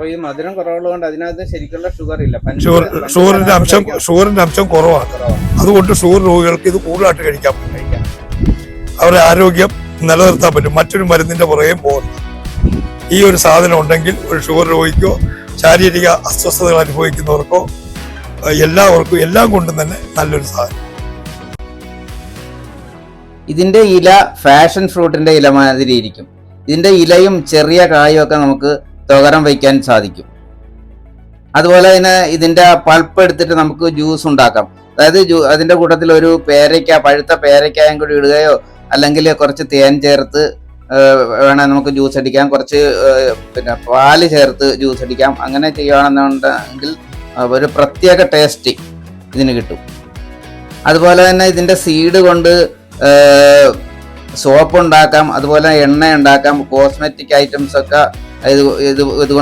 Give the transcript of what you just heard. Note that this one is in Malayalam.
അപ്പൊ ഈ മധുരം കുറവുള്ളതുകൊണ്ട് അതിനകത്ത് ശരിക്കുള്ള ഷുഗർ ഇല്ല. ഷുഗറിന്റെ അംശം ഷുഗറിന്റെ അംശം കുറവാണ്. അതുകൊണ്ട് ഷുഗർ രോഗികൾക്ക് ഇത് കൂടുതലായിട്ട് കഴിക്കാൻ പറ്റും. അവരുടെ ആരോഗ്യം നിലനിർത്താൻ പറ്റും. മറ്റൊരു മരുന്നിന്റെ പുറകെ പോകുന്നു. ഈ ഒരു സാധനം ഉണ്ടെങ്കിൽ ഒരു ഷുഗർ രോഗിക്കോ ശാരീരിക അസ്വസ്ഥതകൾ അനുഭവിക്കുന്നവർക്കോ എല്ലാവർക്കും എല്ലാം കൊണ്ടും തന്നെ നല്ലൊരു സാധനം. ഇതിന്റെ ഇല ഫാഷൻ ഫ്രൂട്ടിന്റെ ഇല മാതിരി ഇരിക്കും. ഇതിന്റെ ഇലയും ചെറിയ കായും ഒക്കെ നമുക്ക് തുകരം വയ്ക്കാൻ സാധിക്കും. അതുപോലെ തന്നെ ഇതിന്റെ പൾപ്പ് എടുത്തിട്ട് നമുക്ക് ജ്യൂസ് ഉണ്ടാക്കാം. അതായത് ജ്യൂ- അതിന്റെ കൂട്ടത്തിൽ ഒരു പേരയ്ക്ക പഴുത്ത പേരയ്ക്കായും കൂടി ഇടുകയോ അല്ലെങ്കിൽ കുറച്ച് തേൻ ചേർത്ത് വേണേൽ നമുക്ക് ജ്യൂസ് അടിക്കാം. കുറച്ച് പിന്നെ പാൽ ചേർത്ത് ജ്യൂസ് അടിക്കാം. അങ്ങനെ ചെയ്യുകയാണെന്നുണ്ടെങ്കിൽ ഒരു പ്രത്യേക ടേസ്റ്റ് ഇതിന് കിട്ടും. അതുപോലെ തന്നെ ഇതിന്റെ സീഡ് കൊണ്ട് സോപ്പ് ഉണ്ടാക്കാം അതുപോലെ എണ്ണ ഉണ്ടാക്കാം കോസ്മെറ്റിക് ഐറ്റംസ് ഒക്കെ ഇത് ഇത്